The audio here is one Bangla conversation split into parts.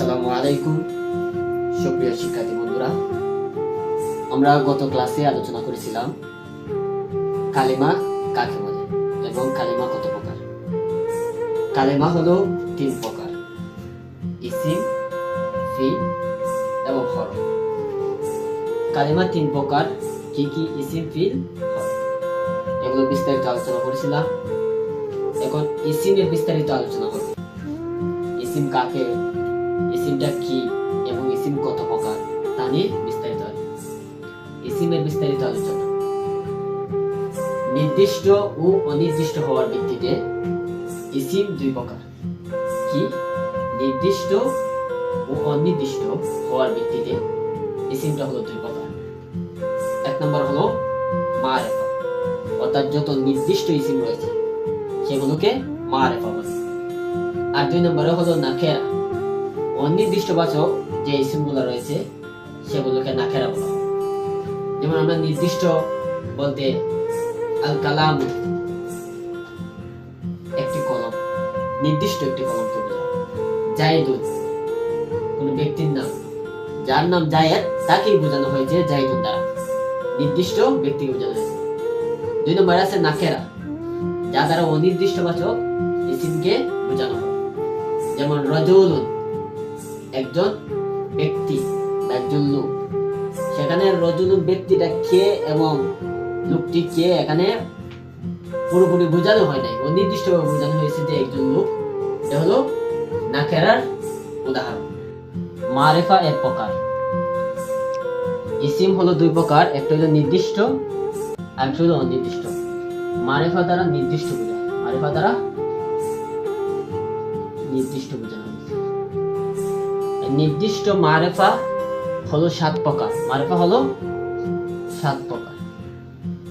আসসালামু আলাইকুম। সুপ্রিয় শিক্ষার্থী বন্ধুরা, আমরা গত ক্লাসে আলোচনা করেছিলাম কালিমা কাকে বলে এবং কালিমা কত প্রকার? কালিমা হলো তিন প্রকার, ইসিম ফি এবং হরফ কালিমা তিন প্রকার, কি কি, ইসিম, ফিল এগুলো বিস্তারিত আলোচনা করেছিলাম। এখন ইসিমের বিস্তারিত আলোচনা করব। ইসিম কাকে ইসিমটা কি এবং ইসিম কত প্রকার? তা নিয়ে বিস্তারিত ইসিমের বিস্তারিত আলোচনা। নির্দিষ্ট ও অনির্দিষ্ট হওয়ার ভিত্তিতে ইসিম দুই প্রকার। কি? নির্দিষ্ট ও অনির্দিষ্ট হওয়ার ভিত্তিতে ইসিমটা হলো দুই প্রকার। এক নম্বর হলো মারেফা। অর্থাৎ যত নির্দিষ্ট ইসিম রয়েছে, সেগুলোকে মারেফা বলে। আর দুই নম্বরে হলো নাকেরা অনির্দিষ্ট বাচক যে ইসিমগুলো রয়েছে, সেগুলোকে নাকেরা বলা। যেমন আমরা নির্দিষ্ট বলতে আল কালাম একটি কলম, নির্দিষ্ট একটি কলমকে বোঝায় জায়দুন, কোন ব্যক্তির নাম। যার নাম জায়েদ, তাকেই বোঝানো হয়েছে জায়দুন দ্বারা। নির্দিষ্ট ব্যক্তিকে বোঝানো হয়েছে। দুই নম্বর আছে নাকেরা যা দ্বারা অনির্দিষ্ট বাচক ইসিমকে বোঝানো হয়। যেমন রজুলুন একজন ব্যক্তি, একজন লোক। সেখানে রজুলুন ব্যক্তিটা কে এবং লোকটি কে এখানে পুরোপুরি বোঝানো হয় নাই। অনির্দিষ্টভাবে বোঝানো হয়েছে যে একজন লোক, এটা হলো নাকেরার উদাহরণ। মারেফা এক প্রকার। ইসিম হলো দুই প্রকার, একটা হলো নির্দিষ্ট, আর হলো অনির্দিষ্ট। মারেফা দ্বারা নির্দিষ্ট বোঝায় মারেফা দ্বারা নির্দিষ্ট বোঝানো হয়েছে নির্দিষ্ট মারেফা হলো সাত প্রকার। মারেফা হলো সাত প্রকার।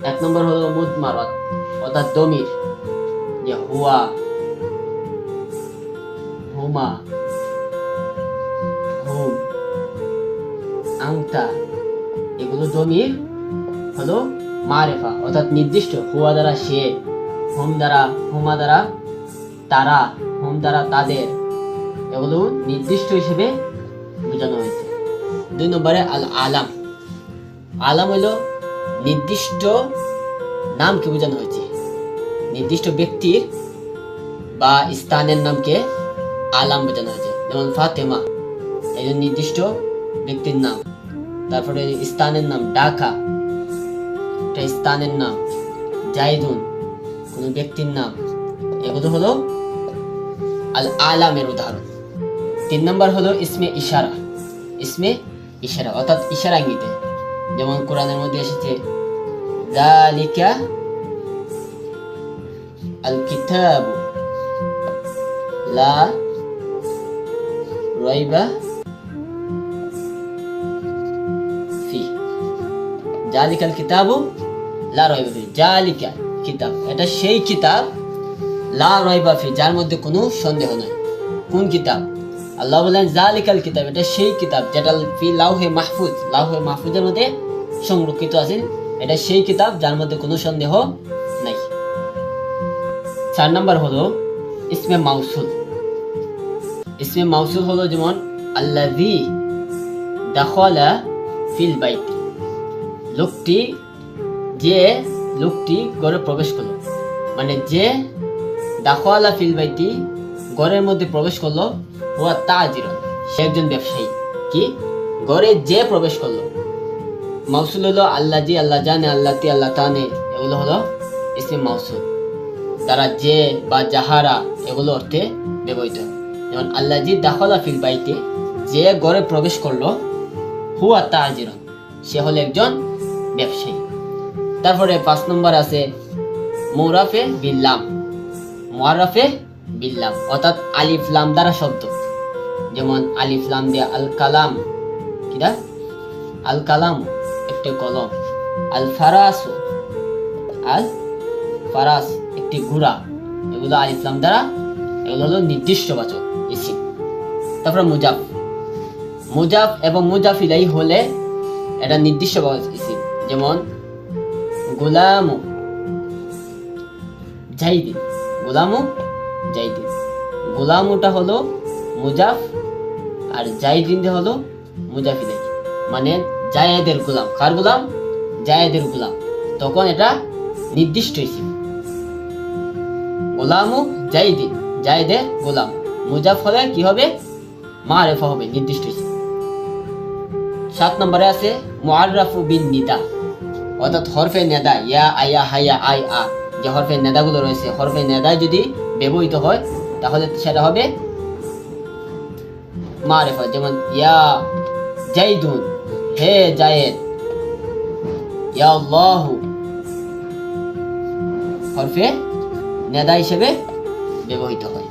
এক নম্বর হলো মুদমারাত অর্থাৎ দমির। যে হুয়া, হুমা, হুম, আংটা, এগুলো দমির হলো মারেফা, অর্থাৎ নির্দিষ্ট হুয়া দ্বারা সে, হুম দ্বারা হুমা দ্বারা তারা, হুম দ্বারা তাদের, এগুলো নির্দিষ্ট হিসেবে বোঝানো হয়েছে দুই নম্বরে আল আলাম। আলাম হলো নির্দিষ্ট নামকে বোঝানো হয়েছে। নির্দিষ্ট ব্যক্তির বা স্থানের নামকে আলাম বোঝানো হয়েছে। যেমন ফাতেমা, এই নির্দিষ্ট ব্যক্তির নাম। তারপরে স্থানের নাম ঢাকা, একটা স্থানের নাম জাইদুন, কোন ব্যক্তির নাম। এগুলো হলো আল আলামের উদাহরণ। তিন নম্বর হলো ইসমে ইশারা। ইসমে ইশারা, অর্থাৎ ইশারা ইঙ্গিতে যেমন কোরআনের মধ্যে এসেছে জালিকা আল কিতাব লা রাইবা ফি। জালিকাল কিতাবু লা রাইবা ফি। জালিকা কিতাব। এটা সেই কিতাব, লা রাইবা ফি, যার মধ্যে কোনো সন্দেহ নাই। কোন কিতাব? আল্লাহ বলেন, জালিকাল কিতাব এটা সেই কিতাব যেটা ফি লাউহে মাহফুজ, লাউহে মাহফুজের মধ্যে সংরক্ষিত আছে। এটা সেই কিতাব যার মধ্যে কোনো সন্দেহ নাই। চার নম্বর হলো ইসমে মাউসুল। ইসমে মাউসুল হলো যেমন, আল্লাযী দাখালা ফিল বাইত লোকটি যে লোকটি ঘরে প্রবেশ করল। মানে যে দাখালা ফিল বাইতি ঘরের মধ্যে প্রবেশ করল হুয়া তাজিরন সে একজন ব্যবসায়ী। কি? ঘরে যে প্রবেশ করল। মাউসুল হলো আল্লাহ জি, আল্লাহ জানে, আল্লাহ তি, আল্লাহ তানে। এগুলো হলো ইসমে মাউসুল। তারা যে বা যাহারা, এগুলো অর্থে ব্যবহৃত। যেমন আল্লাহ জি দাখলা ফিল বাইতে, যে ঘরে প্রবেশ করল, হুয়া তাজিরন সে হলো একজন ব্যবসায়ী। তারপরে পাঁচ নম্বর আছে, মৌরাফে বিল্লাম। মোয়ারফে বিল্লাম। অর্থাৎ আলিফ, লাম দ্বারা শব্দ। যেমন আলিফ লাম দিয়ে আল কালাম কিরা আল কালাম একটি কলম আল ফারাস আল ফারাস একটি ঘোড়া এগুলো আল ইসলাম দ্বারা, এগুলো হলো নির্দিষ্ট বাচক ইসিম। তারপরে মুজাফ। মুজাফ এবং মুজাফিলাই হলে এটা নির্দিষ্ট বাচক ইসিম। যেমন গোলামু জাইদিন গোলামু জাইদিন। গোলামুটা হলো মুজাফ আর জাইদিন দিয়ে হলো মুজাফিলে মানে জায়েদের গোলাম। কার গোলাম? জায়েদের গোলাম। তখন এটা নির্দিষ্ট ইসিম গোলামু জায়েদের গোলাম। মুজাফ হলে কি হবে? মারেফা হবে, নির্দিষ্ট ইসিম সাত নম্বরে আছে, মুআররাফু বিন নিদা। অর্থাৎ হরফে নেদা, ইয়া, আয়া, হায়া, আই, আ। যে হরফে নেদাগুলো রয়েছে, হরফে নেদা যদি ব্যবহৃত হয়, তাহলে সেটা হবে মারেফা যেমন ইয়া জাইদুন হে জায়েদ ইয়া আল্লাহ হরফে নেদা হিসেবে ব্যবহৃত হয়।